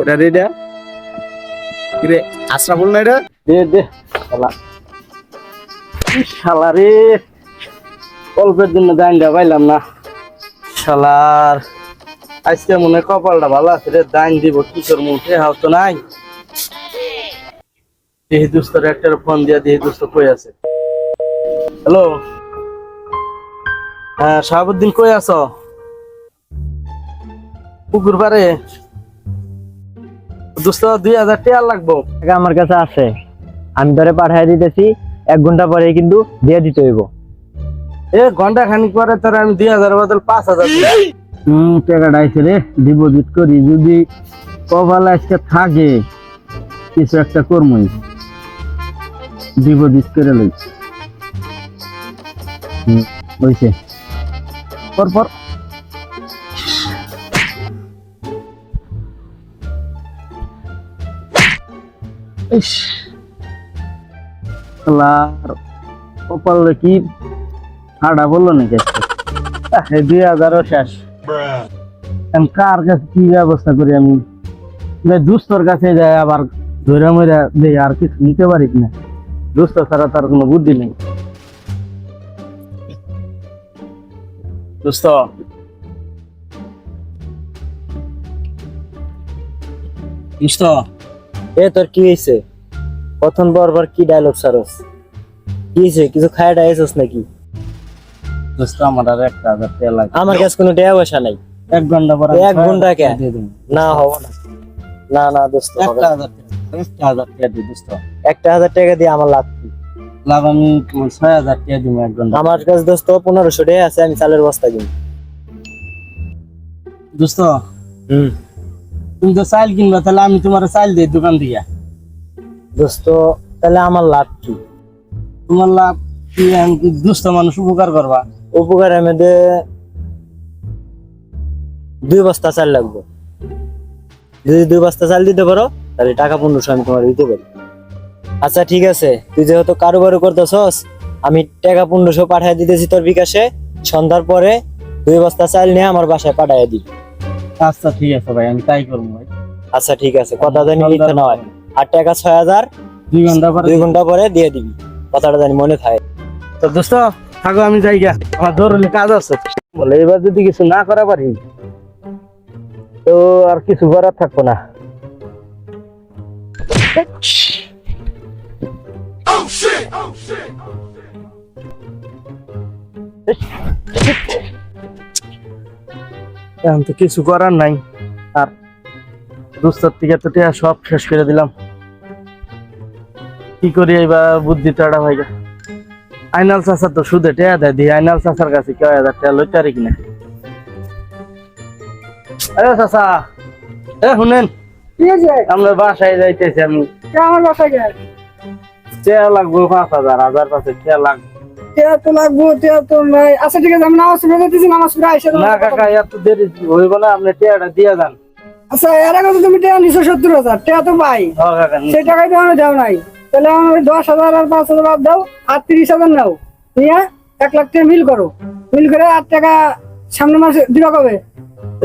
এটা দে এটা কিরে আশরাফুল না এটা? দে দে, শালা। রে? অল্পের জন্য দাইনটা পাইলাম না। শালার, আজকে মনে কপালটা ভালো আছে রে, দাইন দিব, কি তোর মুখে হাও তো নাই। দেহি দুস্তর একটা ফোন দিয়া দেহি দুস্ত কই আছে? হ্যালো? হ্যাঁ শাহাবুদ্দিন কই আছো? পুকুর পারে দুস্ত দুই হাজার টাকা লাগবো। টাকা আমার কাছে আছে। আমি ধরে পাঠাই দিতেছি এক ঘণ্টা পরে কিন্তু দিয়ে দিতে হইব। এ ঘণ্টা খানিক পরে তোর আমি দুই হাজার বদল পাঁচ হাজার হম টাকাটা আইছে রে ডিপোজিট করি যদি কপাল আজকে থাকে কিছু একটা কর্মই। ডিপোজিট করে লই। হম হইছে। পর ইস। আল্লাহর কপালে কি হাড়া বলল নাকি আজকে? দুই হাজারও শেষ। কার কাছে কি ব্যবস্থা করি আমি? দুস্তর কাছে যায় আবার ধরে মরে দেয় আর কিছু নিতে পারি না দুস্ত ছাড়া তার কোনো বুদ্ধি নেই। দুস্ত। দুস্ত। এ তোর কি হয়েছে প্রথম বরবার কি ডায়লগ সারস কি হয়েছে কিছু খায় ডাইছস নাকি? দোস্ত আমার আর একটা হাজার টাকা লাগে আমার কাছে কোনো টাকা পয়সা নাই। এক ঘণ্টা পর এক ঘণ্টা কে? না হব না। না না দোস্ত একটা হাজার টাকা একটা হাজার টাকা দিই দোস্ত। একটা হাজার টাকা দিয়ে আমার লাভ কি? লাভ আমি ছয় হাজার টাকা দিব এক ঘণ্টা আমার কাছে দোস্ত পনেরোশো টাকা আছে আমি চালের বস্তা কিনি দোস্ত হুম। তুমি তো চাইল কিনবা তাহলে আমি তোমার চাইল দিই দোকান দিয়া। দোস্ত তাহলে আমার লাভ কি? তোমার লাভ কি? দুস্থ মানুষ উপকার করবা। উপকার আমি দে দুই বস্তা চাল লাগবে। যদি দুই বস্তা চাল দিতে পারো তাহলে টাকা পনেরোশো আমি তোমার দিতে পারি। আচ্ছা ঠিক আছে। তুই যেহেতু কারোবারও করতেছস আমি টাকা পনেরোশো পাঠিয়ে দিতেছি তোর বিকাশে। সন্ধ্যার পরে দুই বস্তা চাল নিয়ে আমার বাসায় পাঠিয়ে দিবি। আচ্ছা ঠিক আছে ভাই আমি তাই করব ভাই। আচ্ছা ঠিক আছে কথা জানি নিতে নয়। আর টাকা ছয় হাজার দুই ঘণ্টা পরে দুই ঘণ্টা পরে দিয়ে দিবি। কথাটা জানি মনে থাকে। তো দোস্ত থাকো আমি যাই গা আমার জরুরি কাজ আছে। বলে এবার যদি কিছু না করা পারি তো আর কিছু করার থাকব না। এখন তো কিছু করার নাই। আর দুস্তর থেকে তো টিয়া সব শেষ করে দিলাম। কি করি এবার বুদ্ধি টাড়া হয়ে গেছে আইনাল চাচা তো সুদে টেয়া দেয় দি আইনাল চাচার কাছে কেউ হাজার টাকা লইতে পারি কিনা? আরে চাচা এ শুনেন আমরা বাসায় যাইতেছি আমি। আমার বাসায় যায়? টেয়া লাগবো পাঁচ হাজার হাজার পাঁচে টেয়া লাগবে। তেয়া তো লাগবো তেয়া তো নাই। আচ্ছা ঠিক আছে আমি নামাজ পড়ে যেতেছি নামাজ পড়ে আইসা না কাকা এত দেরি হইব না আপনি টেয়াটা দিয়ে যান। আচ্ছা এর আগে তুমি টেয়া নিছো সত্তর হাজার টেয়া তো পাই। হ কাকা নি- সেই টাকায় তো আমার যাও নাই। তাহলে আমার দশ হাজার আর পাঁচ হাজার বাদ দাও আর তিরিশ হাজার নাও। নিয়ে এক লাখ টাকা মিল করো। মিল করে আট টাকা সামনে মাসে দিবা কবে?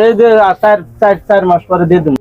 এই যে আর চার চার চার মাস পরে দিয়ে দেন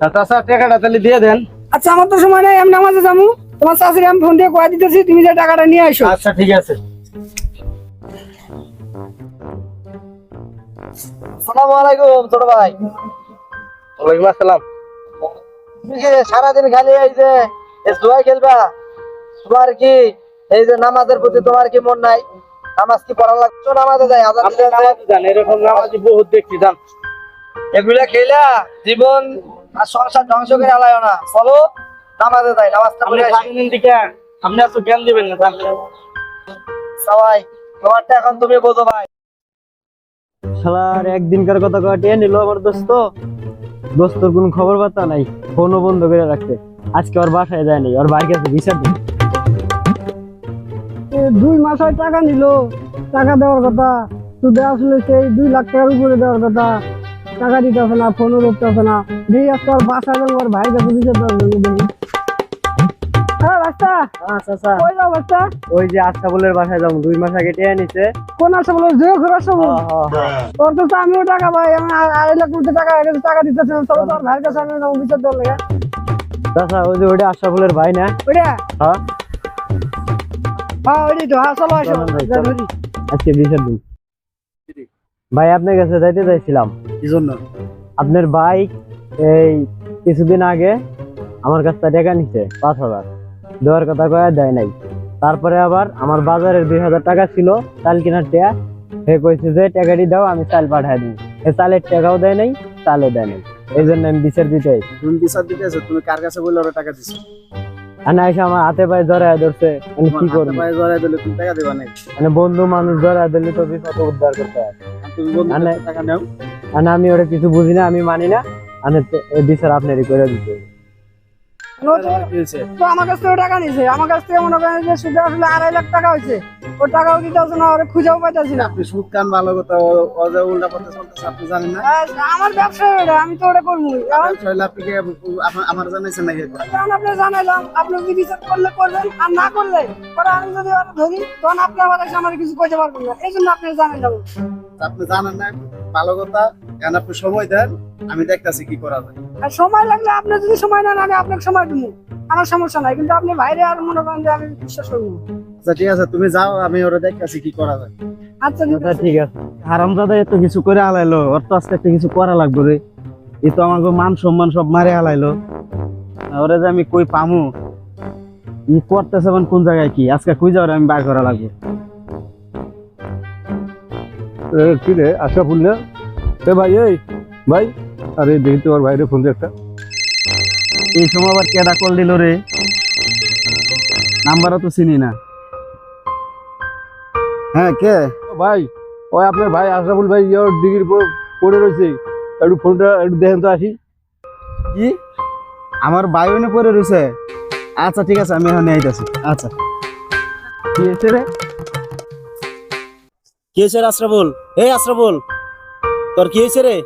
চাচা টাকাটা তাহলে দিয়ে দেন। আচ্ছা আমার তো সময় নাই আমি নামাজে যাব। তোমার শাশুড়ি আমি ফোন দিয়ে কয়ে দিতেছি তুমি যে টাকাটা নিয়ে আসো আচ্ছা ঠিক আছে। সালাম আলাইকুম ছোট ভাই। ওয়ালাইকুম আসসালাম। সারাদিন খালি এই যে খেলবা? তোমার কি এই যে নামাজের প্রতি তোমার কি মন নাই? নামাজ কি পড়া লাগছো নামাজে যাই আপনি নামাজ এরকম নামাজি বহুত দেখছি জান এগুলা খেলা জীবন আর সংসার ধ্বংস করে আলায় না। চলো নামাজে যাই নামাজটা পড়ে আসি। আপনি জ্ঞান দিবেন না সবাই তোমারটা এখন তুমি বোঝো ভাই। শালার একদিনকার কথা কাটিয়ে নিল আমার দোস্ত। দোস্ত কোন খবর বার্তা নাই ফোনও বন্ধ করে রাখছে। আজকে ওর বাসায় যায়নি ওর বাড়ির কাছে বিচার দিন। দুই মাস হয় টাকা নিল টাকা দেওয়ার কথা। সুদে আসলে সেই দুই লাখ টাকার উপরে দেওয়ার কথা। টাকা দিতে হবে না ফোনও করতে হবে না। দিয়ে আজকে ওর বাসা এবং ওর ভাই কাছে দিতে পারবে না দেখি বাচ্চা ওই যাও বাচ্চা? ওই যে আশরাফুলের বাসায় যাব দুই মাস আগে টেয়া নিছে। কোন আসে দুই ঘর আসে। তোর তো আমিও টাকা পাই আমি আড়াই লাখ কোটি টাকা টাকা দিতেছিলাম তোর তোর ভাইয়ের কাছে আমি যাব বিচার দল লেগে। চাচা ওই যে ওইটা আশরাফুলের ভাই না? ওইটা? হ্যাঁ। হ্যাঁ ওইটাই তো হ্যাঁ চলো আসো। ভাই, যা চলেন। ধরি। আজকে বিচার দিন। ভাই আপনার কাছে যাইতে চাইছিলাম। কি জন্য আপনার বাইক এই কিছুদিন আগে আমার কাছ থেকে টাকা নিছে পাঁচ হাজার। দেওয়ার কথা কয়ে দেয় নাই। তারপরে আবার আমার বাজারের দুই হাজার টাকা ছিল চাল কেনার টাকা সে কইছে যে টাকাটি দাও আমি চাল পাঠাই দিই সে চালের টাকাও দেয় নাই চালও দেয় নাই। এই জন্য আমি বিচার দিতে তুমি বিচার দিতে তুমি কার কাছে বললে ওরা টাকা দিছো? আর এসে আমার হাতে পায়ে ধরে ধরছে। আমি কি হাতে পায়ে দিলে তুমি টাকা দিবা নাই মানে বন্ধু মানুষ ধরে দিলে তো বিপদ উদ্ধার করতে হয়। তুমি বন্ধু না, না। টাকা নাও? আর আমি ওটা কিছু বুঝি না আমি মানি না। আমি বিচার আপনারই করে দিতে। তো- আমার কাছ থেকে টাকা নিছে আমার কাছ থেকে মনে করেন যে সুদে আসলে আড়াই লাখ টাকা হয়েছে। ও টাকাও দিতে হচ্ছে না ওরে খুঁজেও পাইতেছি না। আপনি সুদ কান ভালো কথা ও- যে উল্টা পথে চলতেছে আপনি জানেন না? আমার ব্যবসা আমি তো ওটা করব ছয় আপনি কি আমার জানাইছেন নাকি? যখন আপনি জানাইলাম আপনি যদি বিচার করলে করবেন আর না করলে পরে আমি যদি ওটা ধরি তখন আপনি আমার কাছে আমার কিছু কইতে পারবেন না। এই জন্য আপনি জানাইলাম আপনি জানেন না ভালো কথা এখন আপনি সময় দেন আমি দেখতাছি কি করা যায়। আর সময় লাগলে আপনি যদি সময় নেন আমি আপনাকে সময় দিব আমার সমস্যা নাই কিন্তু আপনি বাইরে আর মনে করেন যে আমি বিশ্বাস করব। আচ্ছা ঠিক আছে তুমি যাও আমি ওরা দেখতাছি কি করা যায়। আচ্ছা ঠিক আচ্ছা আছে। ঠিক আছে। হারামজাদা এত কিছু করে হালাইলো ওর তো আজকে একটা কিছু করা লাগবে রে। এ তো আমাকে মান সম্মান সব মারে হালাইলো ওরে যে আমি কই পামু? ই করতেছে মানে কোন জায়গায় কি? আজকে কই যাওয়ার আমি বার করা লাগবে? কি রে আশা ফুল এ ভাই এই ভাই আরে দেখি তোমার বাইরে ফোন একটা। এই সময় আবার কেডা কল দিল রে? নাম্বারও তো চিনি না। হ্যাঁ কে? ভাই ওই আপনার ভাই আশরাফুল ভাই ইয়ে ডিগ্রি পড়ে রয়েছে। একটু ফোনটা একটু দেখেন তো আসি। কি? আমার ভাই বায়ুনে পড়ে রয়েছে? আচ্ছা ঠিক আছে আমি এখন আইতাছি। আচ্ছা। কি হয়েছে রে? কি হয়েছে রে আশরাফুল? এই আশরাফুল তোর কি হয়েছে রে?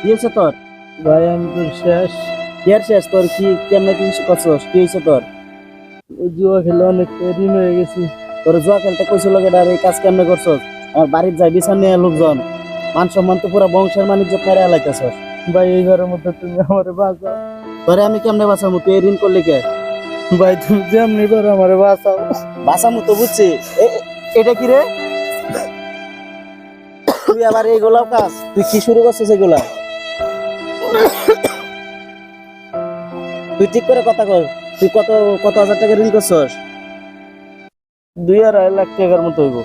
কি হয়েছে তোর? ভাই আমি তো শেষ কি শেষ তোর কি কেমনে কি করছস? কি হয়েছে তোর? জুয়া খেলে অনেক ঋণ হয়ে গেছি। তোর জুয়া খেলতে কইছিল কেডা এই কাজ কেমনে করছস? আমার বাড়ির যাই বিছান নিয়ে লোকজন। মান সম্মান তো পুরা বংশের ভাই এই ঘরের মধ্যে তুমি আমার বাঁচাও। তোরে আমি কেমনে বাঁচামু? তুই ঋণ করলি কে? ভাই তুমি যেমনি করো আমার বাঁচাও। বাঁচামু তো বুঝছি। এটা কি রে? তুই আবার এইগুলাও কাজ তুই কি শুরু করছিস এগুলা? তুই ঠিক করে কথা কর তুই কত কত হাজার টাকা ঋণ করছস? দুই আড়াই লাখ টাকার মতো হইব।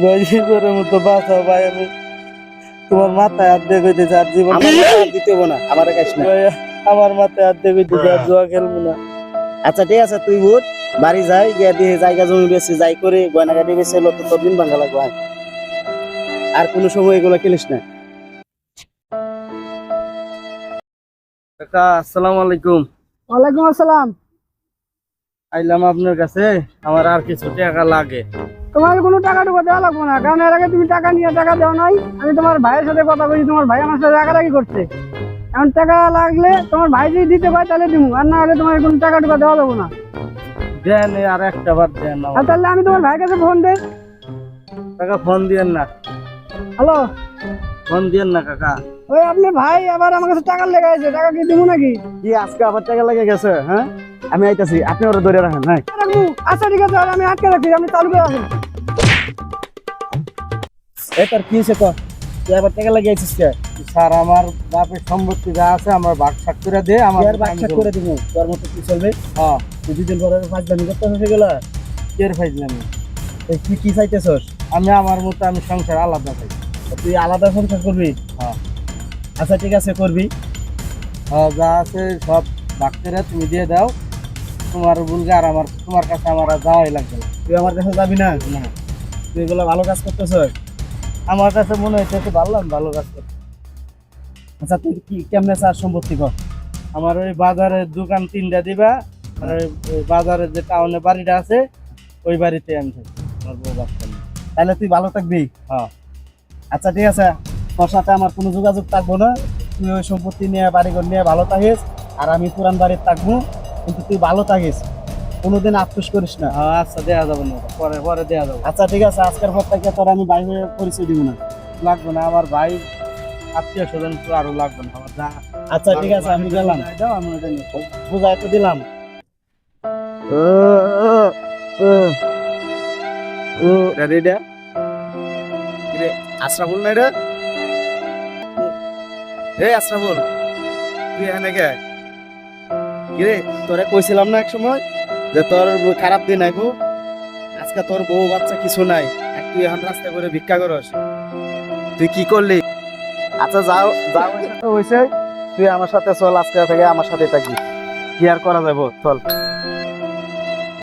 ভাই এই ঘরের মতো বাঁচাও ভাই আমি তোমার মাথায় হাত দিয়ে কইতেছে আর জীবন দিতে না। আমার কাছ আমার মাথায় হাত দিয়ে কইতেছে আর জুয়া খেলব না। আচ্ছা ঠিক আছে তুই উঠ বাড়ি যাই গিয়ে দিয়ে জায়গা জমি বেশি যাই করে গয়নাগাটি বেশি এলো তো তোর দিন ভাঙা লাগবে আর কোনো সময় এগুলো কিনিস না। কাকা আসসালামু আলাইকুম। ওয়ালাইকুম আসসালাম। আইলাম আপনার কাছে আমার আর কিছু টাকা লাগে। তোমার কোনো টাকা টুকু দেওয়া লাগবে না কারণ এর আগে তুমি টাকা নিয়ে টাকা দেওয়া নাই আমি তোমার ভাইয়ের সাথে কথা বলছি তোমার ভাই আমার সাথে রাগারাগি করছে। এখন টাকা লাগলে তোমার ভাই যদি দিতে পারে তাহলে দিব আর না হলে তোমার কোনো টাকা টুকু দেওয়া যাব না। দেন এই আর একটা বার দেন আর তাহলে আমি তোমার ভাইয়ের কাছে ফোন দেই। কাকা ফোন দিয়েন না। হ্যালো? ফোন দিয়েন না কাকা। ওই আপনি ভাই আবার আমার কাছে টাকা লেগে আছে টাকা কি দিব নাকি? কি আজকে আবার টাকা লেগে গেছে হ্যাঁ? আমি আইতাছি আপনি ওরা ধরে রাখেন হ্যাঁ? রাখব আচ্ছা ঠিক আছে তাহলে আমি আটকে রাখছি আপনি চালু করে রাখেন এই তোর কি হয়েছে তো টাকা কে? স্যার আমার বাপের সম্পত্তি যা আছে আমার ভাগ সাক করে দে আমার তুই আর বাচ্চা করে দিব। তোর মতো কি চলবে? হ্যাঁ। তুই দুদিন পরে দামি করতে তুই কি চাইতেছস? আমি আমার মতো আমি সংসার আলাদা পাই তুই আলাদা সংসার করবি? হ্যাঁ। আচ্ছা ঠিক আছে করবি। হ্যাঁ যা আছে সব ভাগ করে তুমি দিয়ে দাও। তোমার বুলগা আর আমার তোমার কাছে আমার যাওয়াই লাগবে তুই আমার কাছে যাবি না? না। তুই এগুলো ভালো কাজ করতেছস? আমার কাছে মনে তো ভালো ভালো কাজ করতে আচ্ছা তুই কি কেমনে চার সম্পত্তি কর? আমার ওই বাজারের দোকান তিনটা দিবা আর ওই বাজারের যে টাউনে বাড়িটা আছে ওই বাড়িতে আমি থাকি আমার বউ নিয়ে। তাহলে তুই ভালো থাকবি? হ্যাঁ। আচ্ছা ঠিক আছে। তোর সাথে আমার কোনো যোগাযোগ থাকব না। তুই ওই সম্পত্তি নিয়ে বাড়িঘর নিয়ে ভালো থাকিস আর আমি পুরান বাড়ির থাকব কিন্তু তুই ভালো থাকিস। কোনোদিন আফসোস করিস না। আচ্ছা দেয়া যাবে না পরে পরে দেয়া যাবে। আচ্ছা ঠিক আছে আজকের পর থেকে তোর আমি ভাই হয়ে পরিচয় দিব না। লাগবে না আমার ভাই আত্মীয় স্বজন তো আরও লাগবে না। আমার যা আচ্ছা ঠিক আছে আমি গেলাম। দাও আমি ওটা নিয়ে বুঝাই তো দিলাম। রেডি আশরাফুল না এটা এই আশরাফুল তুই এখানে গে কিরে তোরে কইছিলাম না এক সময় যে তোর খারাপ দিন আইবো, আজকে তোর বউ বাচ্চা কিছু নাই তুই এখন রাস্তা করে ভিক্ষা করস। তুই কি করলি? আচ্ছা যাও যাও। হয়েছে তুই আমার সাথে চল, আজকে থেকে আমার সাথে থাকি। কি আর করা যাব চল।